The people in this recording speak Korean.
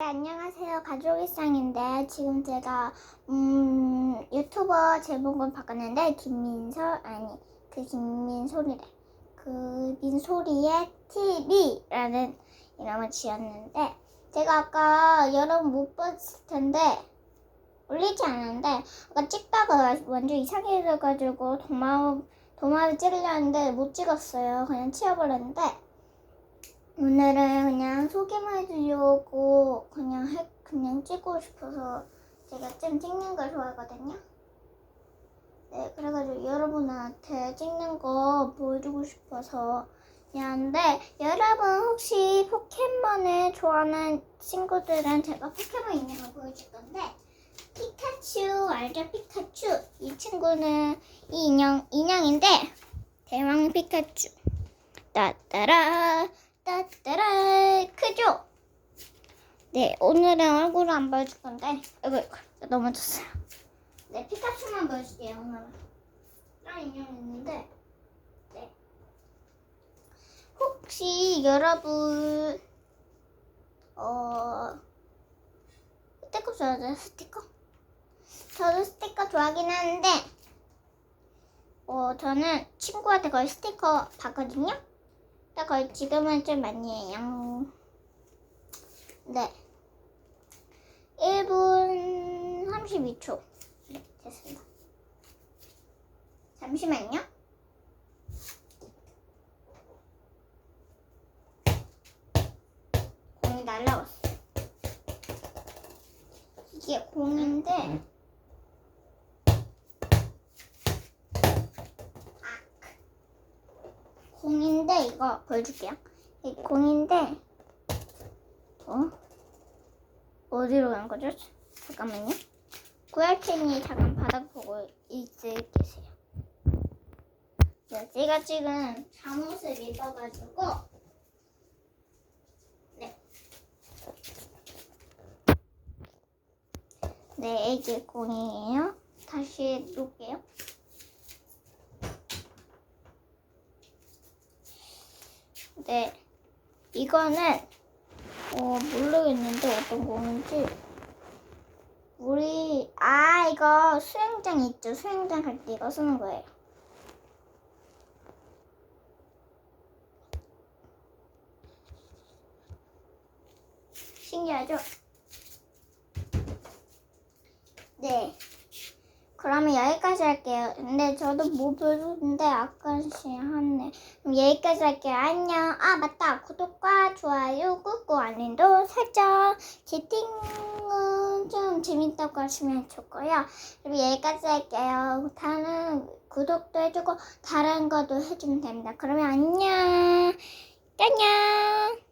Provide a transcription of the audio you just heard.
네, 안녕하세요. 가족일상인데 지금 제가 음, 유튜버 제목을 바꿨는데 김민설 아니 그 김민솔이래. 그 민소리의 TV라는 이름을 지었는데 제가 아까 여러분 못 봤을 텐데 올리지 않았는데 아까 찍다가 완전 이상해져가지고 도마 도마를 찍으려는데 못 찍었어요. 그냥 치워버렸는데 오늘은 그냥 소개만 해주려고 그냥 해, 그냥 찍고 싶어서 제가 좀 찍는 걸 좋아하거든요. 네, 그래가지고 여러분한테 찍는 거 보여주고 싶어서 미안한데 여러분 혹시 포켓몬을 좋아하는 친구들은 제가 포켓몬 거 보여줄 건데 피카츄 알죠? 피카츄 이 친구는 이 인형 인형인데 대왕 피카츄 따따라 따따라 크죠? 네 오늘은 얼굴을 안 보여줄 건데 아이고 넘어졌어요. 네 피카츄만 보여줄게요 오늘은. 다른 인형 있는데. 네. 혹시 여러분 어 스티커 좋아하세요 스티커? 저도 스티커 좋아하긴 하는데 어 저는 친구한테 거의 스티커 받거든요 근데 거의 지금은 좀 많이 해요. 네. 1분 32초. 네 됐습니다. 잠시만요. 공이 날라왔어 이게 공인데 공인데 이거 보여줄게요. 이 공인데 어 어디로 간 거죠? 잠깐만요. 구열팬이 잠깐 바닥 보고 있을 계세요. 네, 제가 지금 잠옷을 입어가지고 네. 네, 이게 공이에요. 다시 놓을게요. 네, 이거는 어 모르겠는데 어떤 공인지 우리 아 이거 수영장 있죠 수영장 갈 때 이거 쓰는 거예요. 신기하죠? 네. 그러면 여기까지 할게요. 근데 저도 못 보여줬는데 아까시 하네. 그럼 여기까지 할게요. 안녕. 아 맞다. 구독과 좋아요 꾹꾹 알림도 설정. 채팅은 좀 재밌다고 하시면 좋고요. 그럼 여기까지 할게요. 다른 구독도 해주고 다른 것도 해주면 됩니다. 그러면 안녕. 안녕.